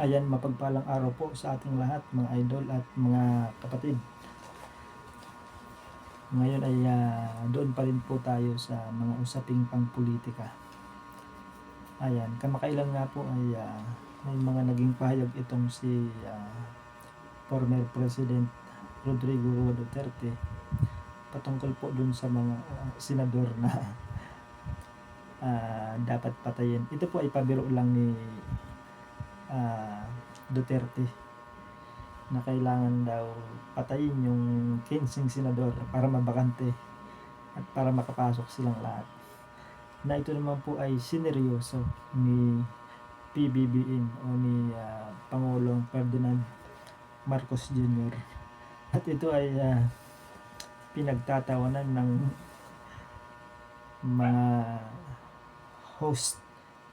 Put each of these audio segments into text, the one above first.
Ayan, mapagpalang araw po sa ating lahat, mga idol at mga kapatid. Ngayon ay ah, doon pa rin po tayo sa mga usaping pangpolitika. Ayan, kamakailan nga po ay ah, may mga naging pahayag itong si ah, former President Rodrigo Duterte patungkol po dun sa mga ah, senador na ah, dapat patayin. Ito po ay pabiro lang ni ah, Duterte na kailangan daw patayin yung 15 senador para mabakante at para makapasok silang lahat. Na ito naman po ay sineryoso ni PBBM o ni ah, Pangulong Ferdinand Marcos Jr. At ito ay ah, pinagtatawanan ng mga host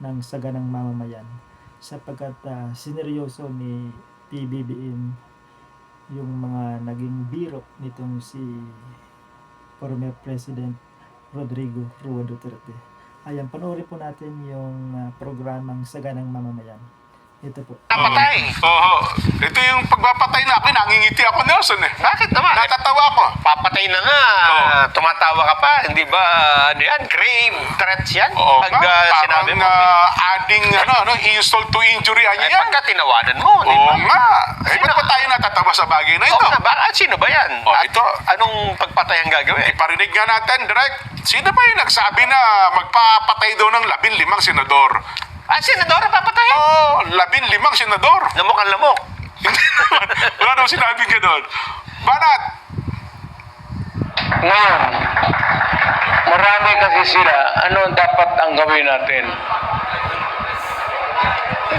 ng saganang mamamayan sapagkat ah, sineryoso ni PBBM yung mga naging biro nitong si former President Rodrigo Rua Duterte. Ayan, panoorin po natin yung ah, programang Saganang Mamamayan. Ito po. Napatay. Oo. Ito yung pagpapatay na akin, nangingiti ako, Nelson eh. Bakit naman? Natatawa ako. Papatay na nga. Oo. Tumatawa ka pa. Hindi ba, ano yan, grave threats yan? Oo Pag nga, ah, parang sinabi mo, ah, adding ano, ano, insult to injury, ano ay yan? pagka tinawanan mo, di Oo ba? nga. Eh, Sino- ba't pa tayo natatawa sa bagay na Oo ito? nga, ba, at sino ba yan? Oh, At ito. Anong pagpatay ang gagawin? Iparinig nga natin, direct. Sino ba yung nagsabi na magpapatay daw ng labing limang senador? Ah, senadora papatayin? Oo, oh, labing limang senador. Lamok ang lamok. Wala naman sinabi gano'n. Banat! Ngayon, marami kasi sila. Ano ang dapat ang gawin natin?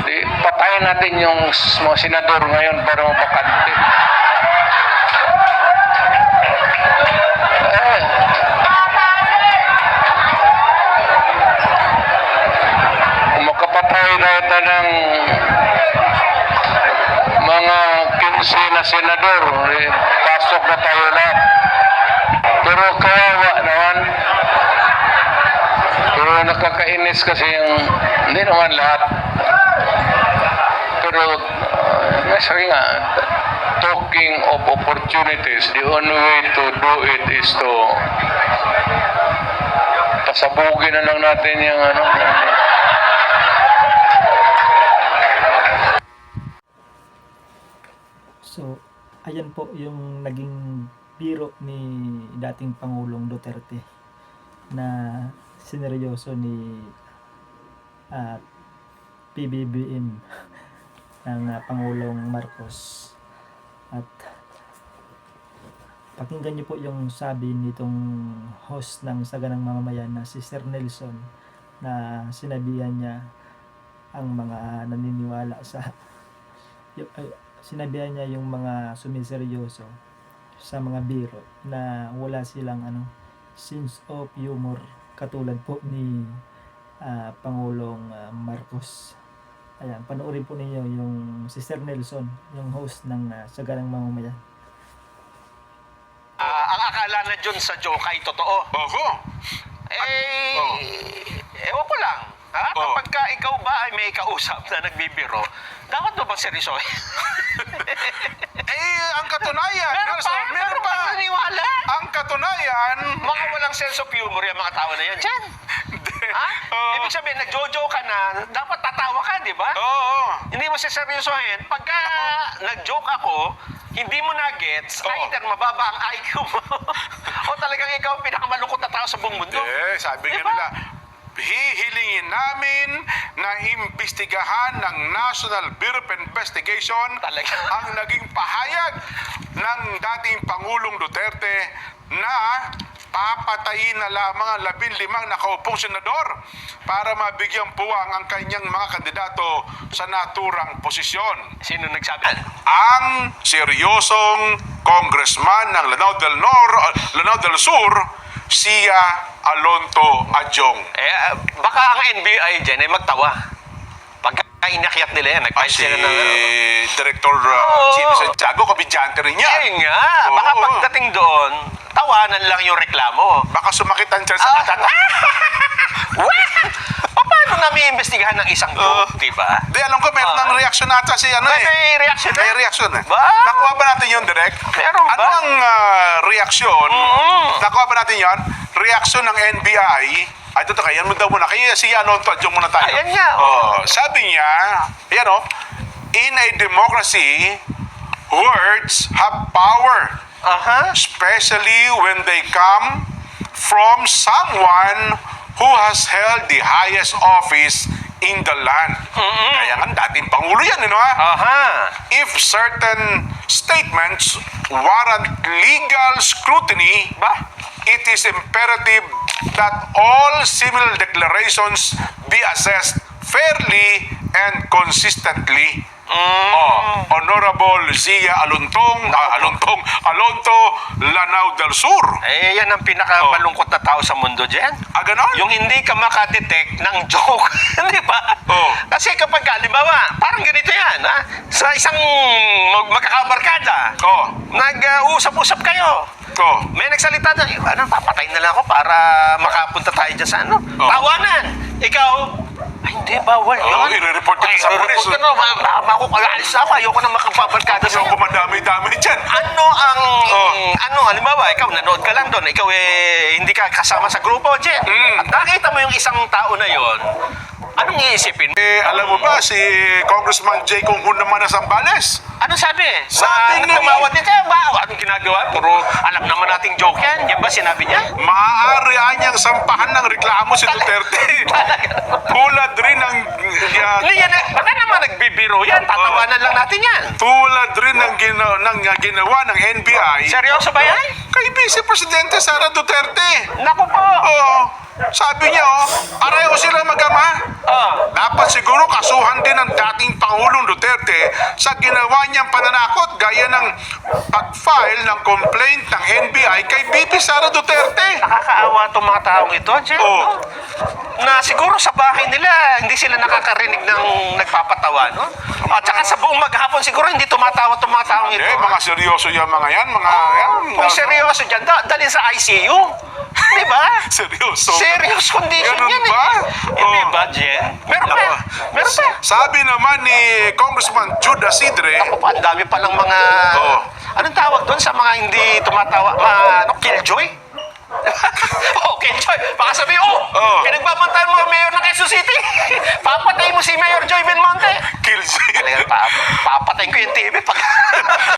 Di, patayin natin yung mga senador ngayon para mapakante. Ito ng mga 15 na senador, eh, pasok na tayo lahat. Pero kawawa naman. Pero nakakainis kasi yung, hindi naman lahat. Pero, uh, sabi nga, talking of opportunities, the only way to do it is to pasabugin na lang natin yung ano. So, ayan po yung naging biro ni dating Pangulong Duterte na sineryoso ni at PBBM ng ah, Pangulong Marcos. At pakinggan niyo po yung sabi nitong host ng Saganang Mamamayan na si Sir Nelson na sinabihan niya ang mga naniniwala sa sinabihan niya yung mga sumiseryoso sa mga biro na wala silang ano sense of humor katulad po ni ah, Pangulong ah, Marcos. Ayan, panoorin po ninyo yung si Sir Nelson, yung host ng uh, Saganang Mamamayan. Ah, ang akala na dyan sa joke ay totoo. Oho. Eh, Oo. ewan ko lang. Ha? Oo. Ikaw ba ay may kausap na nagbibiro, dapat mo bang seryosohin? Eh, ang katunayan, meron pa, Nelson, meron pa naniwala. Ang katunayan, Mga walang sense of humor yung mga tao na yan dyan. Ha? Oo. Ibig sabihin, nagjojo ka na, dapat tatawa ka, di ba? Oo. Hindi mo siseryosohin. Pagka nag-joke ako, hindi mo na-gets, Oo. either mababa ang IQ mo, o talagang ikaw ang pinakamalungkot na tao sa buong mundo. Eh, sabi nga Diba? nila, hihilingin namin na imbestigahan ng National Bureau of Investigation Talaga? ang naging pahayag ng dating Pangulong Duterte na papatayin na lamang ang labing limang nakaupong senador para mabigyang puwang ang kanyang mga kandidato sa naturang posisyon Sino nagsabi? ang seryosong congressman ng Lanao del Nor, Lanao del Sur, Sia Alonto Adjong. Eh, ah, baka ang NBI dyan ay magtawa. Pagka inakyat nila yan, Ah, nag-file si sila ng... ano. Director uh, Oo. Chino Santiago, kabidyante rin niya. Ayun nga, baka Oo. pagdating doon, tawanan lang yung reklamo. Baka sumakit ang tiyan sa Ah. katata. What? Paano namin imbestigahan ng isang joke, di ba? Di, alam ko, meron Ah. ng reaction nata si ano May, eh. may reaction May na? reaction eh. Ba? Nakuha ba natin yun, direct? Meron ba? Ano ang ah, reaksyon? Mm. Natin yan? Reaksyon ng NBI. Ay, ito kaya mo daw muna. Kaya si ano, yung muna tayo. Ayan nga, Oh, sabi niya, yan o, in a democracy, words have power. Aha. especially when they come from someone who has held the highest office in the land. Kaya nga, dating Pangulo yan, ano ha? Aha. If certain statements warrant legal scrutiny, Ba? It is imperative that all similar declarations be assessed fairly and consistently. Oh, Honorable Zia Aluntong, ah, Aluntong, Alonto, Lanao del Sur. Eh, yan ang pinakamalungkot na tao sa mundo dyan. Ah, ganon? Yung hindi ka makadetect ng joke. Di ba? Oo. Kasi kapag, halimbawa, parang ganito yan, ha? Sa isang mag- magkakabarkada, Oh, nag-uusap-usap kayo. Oh. May nagsalita na, ano, papatay na lang ako para makapunta tayo dyan sa ano. Oo. Tawanan! Ikaw, ay, hindi, bawal yun. Oo, i-report kita sa i-report pulis. ka na, ma- ma- makukagalis na ako, ayoko na makapagbarkada Kasi sa'yo. ako madami-dami dyan. Ano ang, Oh. ano, halimbawa, ikaw, nanood ka lang doon, ikaw eh, hindi ka kasama sa grupo, Jen. Mm. At nakita mo yung isang tao na yon, anong iisipin? Eh, alam mo ba, si Congressman J. Kung Hun naman na Sambales, Ano sabi? Sabi Ba, niya- tumawad niya kaya ba? Anong ginagawa? Puro alam nating joke yan. Yan ba sinabi niya? maaari niyang sampahan ng reklamo si Duterte. Tulad rin ng uh, yan, baka naman nagbibiro yan. Tatawanan lang natin yan. tulad rin ng, gina- ng uh, ginawa ng NBI Seryoso ba yan? Kay Vice Presidente Sara Duterte. Naku po. Oo, sabi niya, oh, pareho sila magama. Oh. Dapat siguro kasuhan din ng dating Pangulong Duterte sa ginawa niyang pananakot gaya ng pag-file ng complaint ng NBI kay BP Sara Duterte. Nakakaawa itong mga taong ito, Jen. Oo. Na siguro sa bahay nila, hindi sila nakakarinig ng nagpapatawa, no? At saka sa buong maghapon, siguro hindi tumatawa itong mga taong ito. Eh, mga seryoso yung mga yan, mga yan. Kung seryoso dyan, da- dalhin sa ICU. Di ba? Seryoso. Serious condition Ganun yan ba? eh. Hindi Oh. ba, Jen? Meron pa. Meron pa. Sabi naman ni Congressman Jude Asidre, Ako pa, ang dami pa ng mga... Oo. Anong tawag doon sa mga hindi tumatawa? Mga, ano, killjoy? oh, killjoy. Baka sabi, oh, Oo. pinagbabantayan mga mayor ng Quezon City. Papatay mo si Mayor Joy Belmonte. kills Talaga, pa, papatayin ko yung TV pag...